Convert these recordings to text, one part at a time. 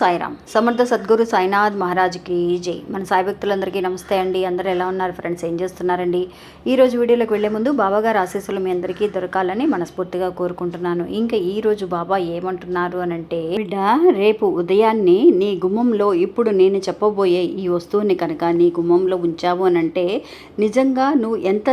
సాయిరామ్. సమర్థ సద్గురు సాయినాథ్ మహారాజ్కి జై. మన సాయి భక్తులందరికీ నమస్తే అండి. అందరూ ఎలా ఉన్నారు ఫ్రెండ్స్? ఏం చేస్తున్నారండి? ఈ రోజు వీడియోలోకి వెళ్ళే ముందు బాబాగారు ఆశీస్సులు మీ అందరికీ దొరకాలని మనస్ఫూర్తిగా కోరుకుంటున్నాను. ఇంకా ఈ రోజు బాబా ఏమంటున్నారు అని అంటే బిడ్డ రేపు ఉదయాన్నే నీ గుమ్మంలో ఇప్పుడు నేను చెప్పబోయే ఈ వస్తువుని కనుక నీ గుమ్మంలో ఉంచావు అని అంటే నిజంగా నువ్వు ఎంత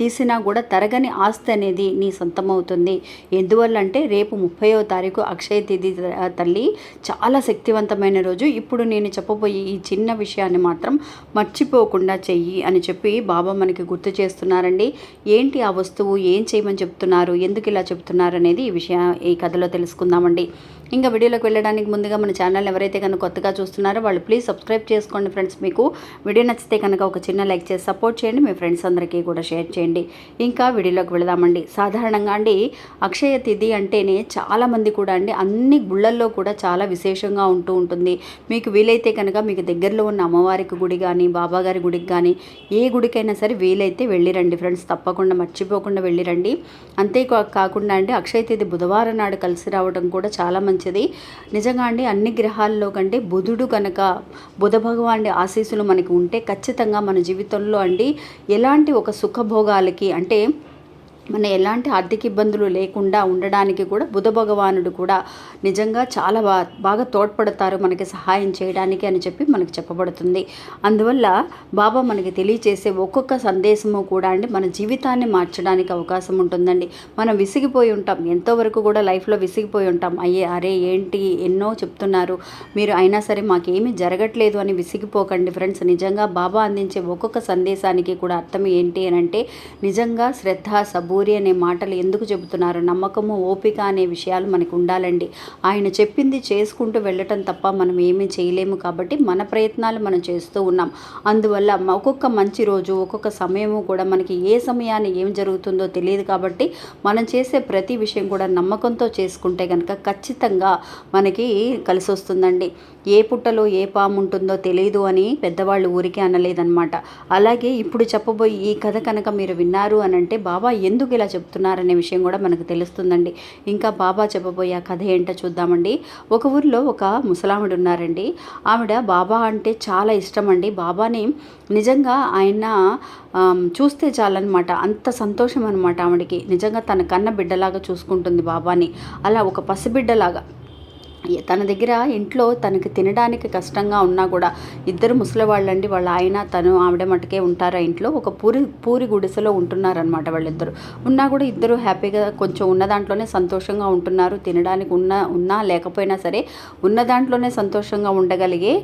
తీసినా కూడా తరగని ఆస్తి అనేది నీ సొంతమవుతుంది. ఎందువల్ల అంటే రేపు ముప్పయో తారీఖు అక్షయ తేదీ తల్లి చాలా శక్తివంతమైన రోజు. ఇప్పుడు నేను చెప్పబోయే ఈ చిన్న విషయాన్ని మాత్రం మర్చిపోకుండా చెయ్యి అని చెప్పి బాబా మనకి గుర్తు చేస్తున్నారండి. ఏంటి ఆ వస్తువు? ఏం చేయమని చెప్తున్నారు? ఎందుకు ఇలా చెప్తున్నారు అనేది ఈ విషయం ఈ కథలో తెలుసుకుందామండి. ఇంకా వీడియోలోకి వెళ్ళడానికి ముందుగా మన ఛానల్ ఎవరైతే కనుక కొత్తగా చూస్తున్నారో వాళ్ళు ప్లీజ్ సబ్స్క్రైబ్ చేసుకోండి ఫ్రెండ్స్. మీకు వీడియో నచ్చితే కనుక ఒక చిన్న లైక్ చేసి సపోర్ట్ చేయండి. మీ ఫ్రెండ్స్ అందరికీ కూడా షేర్ చేయండి. ఇంకా వీడియోలోకి వెళదామండి. సాధారణంగా అండి అక్షయ తిథి అంటేనే చాలామంది కూడా అండి అన్ని గుళ్ళల్లో కూడా చాలా విశేషంగా ఉంటూ ఉంటుంది. మీకు వీలైతే కనుక మీకు దగ్గరలో ఉన్న అమ్మవారికి గుడి కానీ బాబాగారి గుడికి కానీ ఏ గుడికైనా సరే వీలైతే వెళ్ళిరండి ఫ్రెండ్స్. తప్పకుండా మర్చిపోకుండా వెళ్ళిరండి అంతే కాకుండా అండి అక్షయ తేది బుధవారం నాడు కలిసి రావడం కూడా చాలా మంచిది. నిజంగా అండి అన్ని గ్రహాల్లో కంటే బుధుడు కనుక బుధ భగవానుడి ఆశీస్సులు మనకి ఉంటే ఖచ్చితంగా మన జీవితంలో అండి ఎలాంటి ఒక సుఖభోగాలకి అంటే మన ఎలాంటి ఆర్థిక ఇబ్బందులు లేకుండా ఉండడానికి కూడా బుధ భగవానుడు కూడా నిజంగా చాలా బా బాగా తోడ్పడతారు మనకి సహాయం చేయడానికి అని చెప్పి మనకు చెప్పబడుతుంది. అందువల్ల బాబా మనకి తెలియచేసే ఒక్కొక్క సందేశము కూడా అండి మన జీవితాన్ని మార్చడానికి అవకాశం ఉంటుందండి. మనం విసిగిపోయి ఉంటాం. ఎంతవరకు కూడా లైఫ్లో విసిగిపోయి ఉంటాం. అయ్యే అరే ఏంటి ఎన్నో చెప్తున్నారు. మీరు అయినా సరే మాకేమీ జరగట్లేదు అని విసిగిపోకండి ఫ్రెండ్స్. నిజంగా బాబా అందించే ఒక్కొక్క సందేశానికి కూడా అర్థం ఏంటి అని అంటే నిజంగా శ్రద్ధ ఊరి అనే మాటలు ఎందుకు చెబుతున్నారు? నమ్మకము ఓపిక అనే విషయాలు మనకు ఉండాలండి. ఆయన చెప్పింది చేసుకుంటూ వెళ్ళటం తప్ప మనం ఏమీ చేయలేము కాబట్టి మన ప్రయత్నాలు మనం చేస్తూ ఉన్నాం. అందువల్ల ఒక్కొక్క మంచి రోజు ఒక్కొక్క సమయము కూడా మనకి ఏ సమయాన్ని ఏం జరుగుతుందో తెలియదు కాబట్టి మనం చేసే ప్రతి విషయం కూడా నమ్మకంతో చేసుకుంటే కనుక ఖచ్చితంగా మనకి కలిసి వస్తుందండి ఏ పుట్టలో ఏ పాము ఉంటుందో తెలియదు అని పెద్దవాళ్ళు ఊరికే అనలేదన్నమాట. అలాగే ఇప్పుడు చెప్పబోయే ఈ కథ కనుక మీరు విన్నారు అని అంటే బాబా ఎందుకు ఇలా చెప్తున్నారనే విషయం కూడా మనకు తెలుస్తుందండి. ఇంకా బాబా చెప్పబోయే ఆ కథ ఏంటో చూద్దామండి. ఒక ఊరిలో ఒక ముసలావిడ ఉన్నారండి. ఆవిడ బాబా అంటే చాలా ఇష్టం అండి బాబాని నిజంగా ఆయన చూస్తే చాలన్నమాట. అంత సంతోషం అనమాట ఆవిడకి. నిజంగా తన కన్న బిడ్డలాగా చూసుకుంటుంది బాబాని. అలా ఒక పసిబిడ్డలాగా తన దగ్గర ఇంట్లో తనకి తినడానికి కష్టంగా ఉన్నా కూడా ఇద్దరు ముసలివాళ్ళండి. వాళ్ళ ఆయన తను ఆవిడ మటుకే ఉంటారు ఆ ఇంట్లో? ఒక పూరి పూరి గుడిసెలో ఉంటున్నారనమాట వాళ్ళిద్దరు. ఉన్నా కూడా ఇద్దరు హ్యాపీగా కొంచెం ఉన్న దాంట్లోనే సంతోషంగా ఉంటున్నారు. తినడానికి ఉన్న ఉన్నా లేకపోయినా సరే ఉన్న దాంట్లోనే సంతోషంగా ఉండగలిగే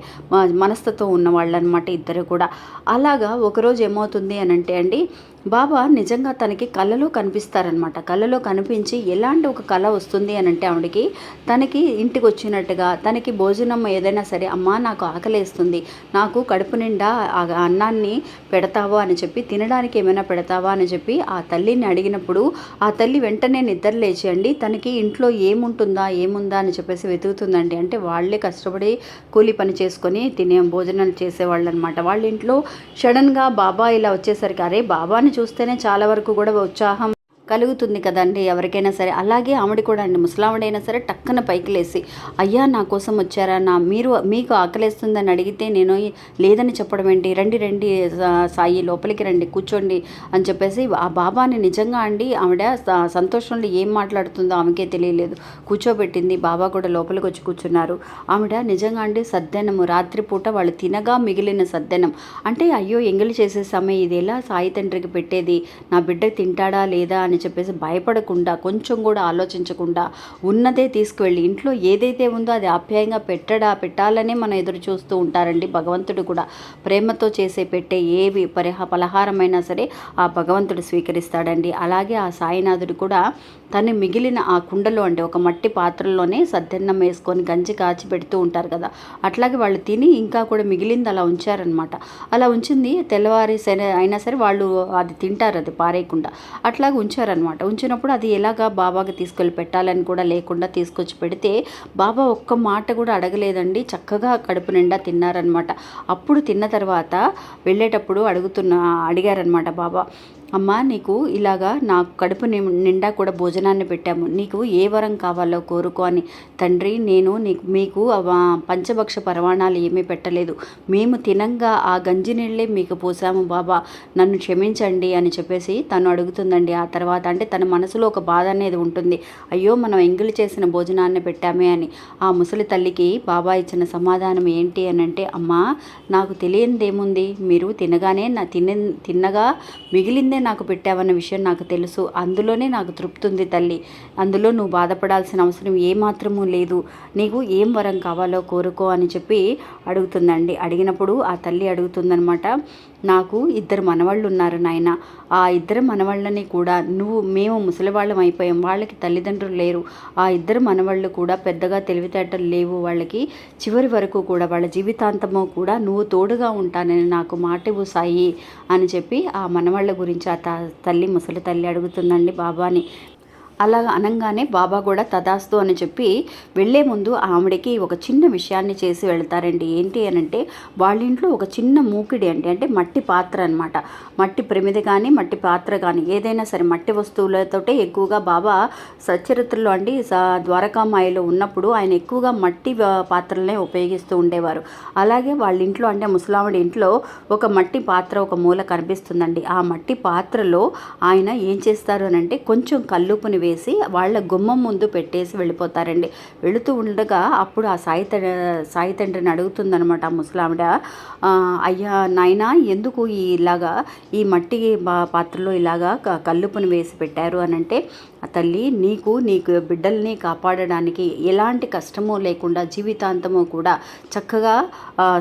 మనస్తత్వం ఉన్న అనమాట ఇద్దరు కూడా. అలాగా ఒకరోజు ఏమవుతుంది అని అంటే అండి బాబా నిజంగా తనకి కళ్ళలో కనిపిస్తారనమాట కళలో కనిపించి ఎలాంటి ఒక కళ వస్తుంది అని అంటే ఆవిడకి తనకి ఇంటికి వచ్చినట్టుగా తనకి భోజనం ఏదైనా సరే అమ్మా నాకు ఆకలేస్తుంది. నాకు కడుపు నిండా ఆ అన్నాన్ని పెడతావా? అని చెప్పి తినడానికి ఏమైనా పెడతావా? అని చెప్పి ఆ తల్లిని అడిగినప్పుడు ఆ తల్లి వెంటనే నిద్ర లేచి అండి తనకి ఇంట్లో ఏముంటుందా ఏముందా అని చెప్పేసి వెతుకుతుందండి. అంటే వాళ్ళే కష్టపడి కూలి పని చేసుకొని తినే భోజనాలు చేసేవాళ్ళు అనమాట వాళ్ళ ఇంట్లో సడన్గా బాబా ఇలా వచ్చేసరికి అరే బాబాని చూస్తేనే చాలా వరకు కూడా ఉత్సాహం కలుగుతుంది కదండి ఎవరికైనా సరే. అలాగే ఆవిడ కూడా అండి ముసలావిడైనా సరే టక్కన పైకి లేసి అయ్యా నా కోసం వచ్చారా? నా మీరు మీకు ఆకలేస్తుందని అడిగితే నేను లేదని చెప్పడం ఏంటి? రండి రండి సాయి లోపలికి రండి కూర్చోండి అని చెప్పేసి ఆ బాబాని నిజంగా అండి ఆవిడ సంతోషంలో ఏం మాట్లాడుతుందో ఆమెకే తెలియలేదు. కూర్చోబెట్టింది. బాబా కూడా లోపలికి వచ్చి కూర్చున్నారు. ఆవిడ నిజంగా అండి సద్దెనము. రాత్రిపూట వాళ్ళు తినగా మిగిలిన సద్దెనం. అంటే అయ్యో ఎంగిలి సమయం ఇది ఎలా సాయి తండ్రికి పెట్టేది? నా బిడ్డ తింటాడా లేదా? అని చెప్పేసి భయపడకుండా కొంచెం కూడా ఆలోచించకుండా ఉన్నదే తీసుకువెళ్ళి ఇంట్లో ఏదైతే ఉందో అది ఆప్యాయంగా పెట్టడా పెట్టాలనే మనం ఎదురు చూస్తూ ఉంటారండి. భగవంతుడు కూడా ప్రేమతో చేసే పెట్టే ఏవి పరిహ పలహారమైనా సరే ఆ భగవంతుడు స్వీకరిస్తాడండి. అలాగే ఆ సాయినాథుడు కూడా తను మిగిలిన ఆ కుండలో అంటే ఒక మట్టి పాత్రలోనే సద్దన్నం వేసుకొని గంజి కాచి పెడుతూ ఉంటారు కదా. అట్లాగే వాళ్ళు తిని ఇంకా కూడా మిగిలింది అలా ఉంచారనమాట అలా ఉంచింది తెల్లవారి సరే అయినా సరే వాళ్ళు అది తింటారు అది పారేయకుండా. అట్లాగే ఉంచారనమాట ఉంచినప్పుడు అది ఎలాగా బాబాకి తీసుకెళ్ళి పెట్టాలని కూడా లేకుండా తీసుకొచ్చి పెడితే బాబా ఒక్క మాట కూడా అడగలేదండి. చక్కగా కడుపు నిండా తిన్నారనమాట అప్పుడు తిన్న తర్వాత వెళ్ళేటప్పుడు అడుగుతున్న అడిగారనమాట బాబా అమ్మా నీకు ఇలాగా నాకు కడుపు నిండా కూడా భోజనాన్ని పెట్టాము. నీకు ఏ వరం కావాలో కోరుకో అని. తండ్రి నేను నీకు మీకు పంచభక్ష పరమాణాలు ఏమీ పెట్టలేదు. మేము తినంగా ఆ గంజి నీళ్ళే మీకు పోసాము బాబా. నన్ను క్షమించండి అని చెప్పేసి తను అడుగుతుందండి. ఆ తర్వాత అంటే తన మనసులో ఒక బాధ అనేది ఉంటుంది. అయ్యో మనం ఎంగిలి చేసిన భోజనాన్ని పెట్టామే అని. ఆ ముసలి తల్లికి బాబా ఇచ్చిన సమాధానం ఏంటి అని అంటే అమ్మా నాకు తెలియనిదేముంది మీరు తినగానే నా తిన తిన్నగా మిగిలిందే నాకు పెట్టావన్న విషయం నాకు తెలుసు. అందులోనే నాకు తృప్తి ఉంది తల్లి. అందులో నువ్వు బాధపడాల్సిన అవసరం ఏమాత్రము లేదు. నీకు ఏం వరం కావాలో కోరుకో అని చెప్పి అడుగుతుందండి. అడిగినప్పుడు ఆ తల్లి అడుగుతుందనమాట నాకు ఇద్దరు మనవాళ్ళు ఉన్నారు నాయన. ఆ ఇద్దరు మనవాళ్ళని కూడా నువ్వు మేము ముసలివాళ్ళం అయిపోయాం. వాళ్ళకి తల్లిదండ్రులు లేరు. ఆ ఇద్దరు మనవాళ్ళు కూడా పెద్దగా తెలివితేటలు లేవు. వాళ్ళకి చివరి వరకు కూడా వాళ్ళ జీవితాంతము కూడా నువ్వు తోడుగా ఉంటానని నాకు మాట ఇవ్వు సాయి అని చెప్పి ఆ మనవాళ్ళ గురించి తల్లి ముసలి తల్లి అడుగుతుందండి బాబాని అలా అనగానే బాబా కూడా తదాస్తు అని చెప్పి వెళ్ళే ముందు ఆవిడకి ఒక చిన్న విషయాన్ని చేసి వెళ్తారండి. ఏంటి అని అంటే వాళ్ళ ఇంట్లో ఒక చిన్న మూకిడి అండి. అంటే మట్టి పాత్ర అనమాట మట్టి ప్రమిది కానీ మట్టి పాత్ర కానీ ఏదైనా సరే మట్టి వస్తువులతోటే ఎక్కువగా బాబా సచరిత్రలో అండి ద్వారకామాయిలో ఉన్నప్పుడు ఆయన ఎక్కువగా మట్టి పాత్రలనే ఉపయోగిస్తూ ఉండేవారు. అలాగే వాళ్ళ ఇంట్లో అంటే ముసలావిడ ఇంట్లో ఒక మట్టి పాత్ర ఒక మూల కనిపిస్తుందండి. ఆ మట్టి పాత్రలో ఆయన ఏం చేస్తారు అని అంటే కొంచెం కల్లుపుని వేసి వాళ్ళ గుమ్మం ముందు పెట్టేసి వెళ్ళిపోతారండి. వెళుతూ ఉండగా అప్పుడు ఆ సాయి సాయి తండ్రిని అడుగుతుందనమాట ఆ ముసలావిడ. అయ్యా నాయనా ఎందుకు ఈ ఇలాగా ఈ మట్టి పాత్రలో ఇలాగా క- కల్లుపుని వేసి పెట్టారు? అని అంటే తల్లి నీకు నీకు బిడ్డల్ని కాపాడడానికి ఎలాంటి కష్టము లేకుండా జీవితాంతము కూడా చక్కగా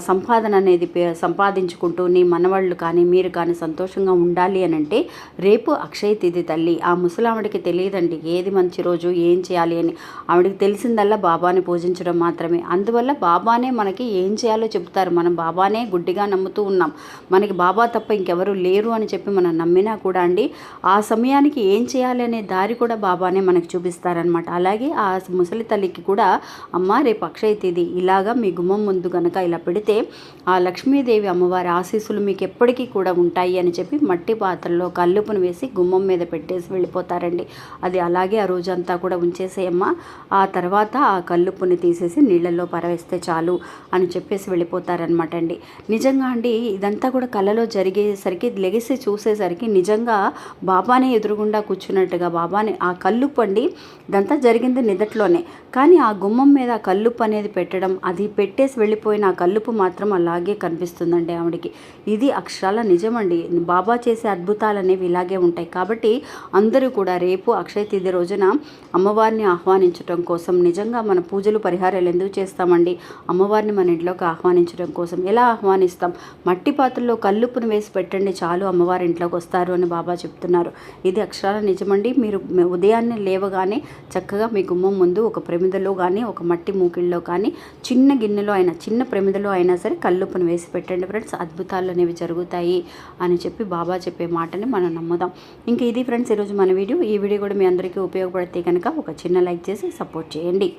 సంపాదన అనేది సంపాదించుకుంటూ నీ మనవాళ్ళు కానీ మీరు కానీ సంతోషంగా ఉండాలి అని అంటే రేపు అక్షయ తిథి తల్లి ఆ ముసలావిడికి తెలియదండి ఏది మంచి రోజు ఏం చేయాలి అని. ఆవిడకి తెలిసిందల్లా బాబాని పూజించడం మాత్రమే. అందువల్ల బాబానే మనకి ఏం చేయాలో చెప్తారు మనం బాబానే గుడ్డిగా నమ్ముతూ ఉన్నాం. మనకి బాబా తప్ప ఇంకెవరు లేరు అని చెప్పి మనం నమ్మినా కూడా అండి ఆ సమయానికి ఏం చేయాలి అనే దారి కూడా బాబానే మనకు చూపిస్తారనమాట అలాగే ఆ ముసలి తల్లికి కూడా అమ్మ రేపు అక్షయ తిథి. ఇలాగా మీ గుమ్మం ముందు కనుక ఇలా పెడితే ఆ లక్ష్మీదేవి అమ్మవారి ఆశీస్సులు మీకు ఎప్పటికీ కూడా ఉంటాయి అని చెప్పి మట్టి పాత్రలో కల్లుపును వేసి గుమ్మం మీద పెట్టేసి వెళ్ళిపోతారండి. అది అలాగే ఆ రోజంతా కూడా ఉంచేసేయమ్మ. ఆ తర్వాత ఆ కల్లుపుని తీసేసి నీళ్ళల్లో పరవేస్తే చాలు అని చెప్పేసి వెళ్ళిపోతారనమాట అండి నిజంగా అండి ఇదంతా కూడా కళ్ళలో జరిగేసరికి లెగిసి చూసేసరికి నిజంగా బాబానే ఎదురుగుండా కూర్చున్నట్టుగా బాబాని ఆ కల్లుపు అండి. ఇదంతా జరిగింది నిదట్లోనే. కానీ ఆ గుమ్మం మీద ఆ కల్లుపు అనేది పెట్టడం అది పెట్టేసి వెళ్ళిపోయిన ఆ కల్లుపు మాత్రం అలాగే కనిపిస్తుందండి ఆవిడకి. ఇది అక్షరాల నిజమండి. బాబా చేసే అద్భుతాలు అనేవి ఇలాగే ఉంటాయి. కాబట్టి అందరూ కూడా రేపు అక్షయ తిథి రోజున అమ్మవారిని ఆహ్వానించడం కోసం నిజంగా మన పూజలు పరిహారాలు ఎందుకు చేస్తామండి? అమ్మవారిని మన ఇంట్లోకి ఆహ్వానించడం కోసం ఎలా ఆహ్వానిస్తాం? మట్టి పాత్రలో కల్లుప్పును వేసి పెట్టండి చాలు అమ్మవారి ఇంట్లోకి వస్తారు అని బాబా చెప్తున్నారు. ఇది అక్షరాల నిజమండి. మీరు ఉదయాన్నే లేవగానే చక్కగా మీ గుమ్మం ముందు ఒక ప్రమిదలో కానీ ఒక మట్టి మూకిళ్ళలో కానీ చిన్న గిన్నెలో అయినా చిన్న ప్రమిదలో అయినా సరే కల్లుప్పును వేసి పెట్టండి ఫ్రెండ్స్. అద్భుతాలు అనేవి జరుగుతాయి అని చెప్పి బాబా చెప్పే మాటని మనం నమ్ముదాం. ఇంకా ఇది ఫ్రెండ్స్ ఈరోజు మన వీడియో. ఈ వీడియో కూడా మీ అందరికీ ఉపయోగపడితే కనుక ఒక చిన్న లైక్ చేసి సపోర్ట్ చేయండి.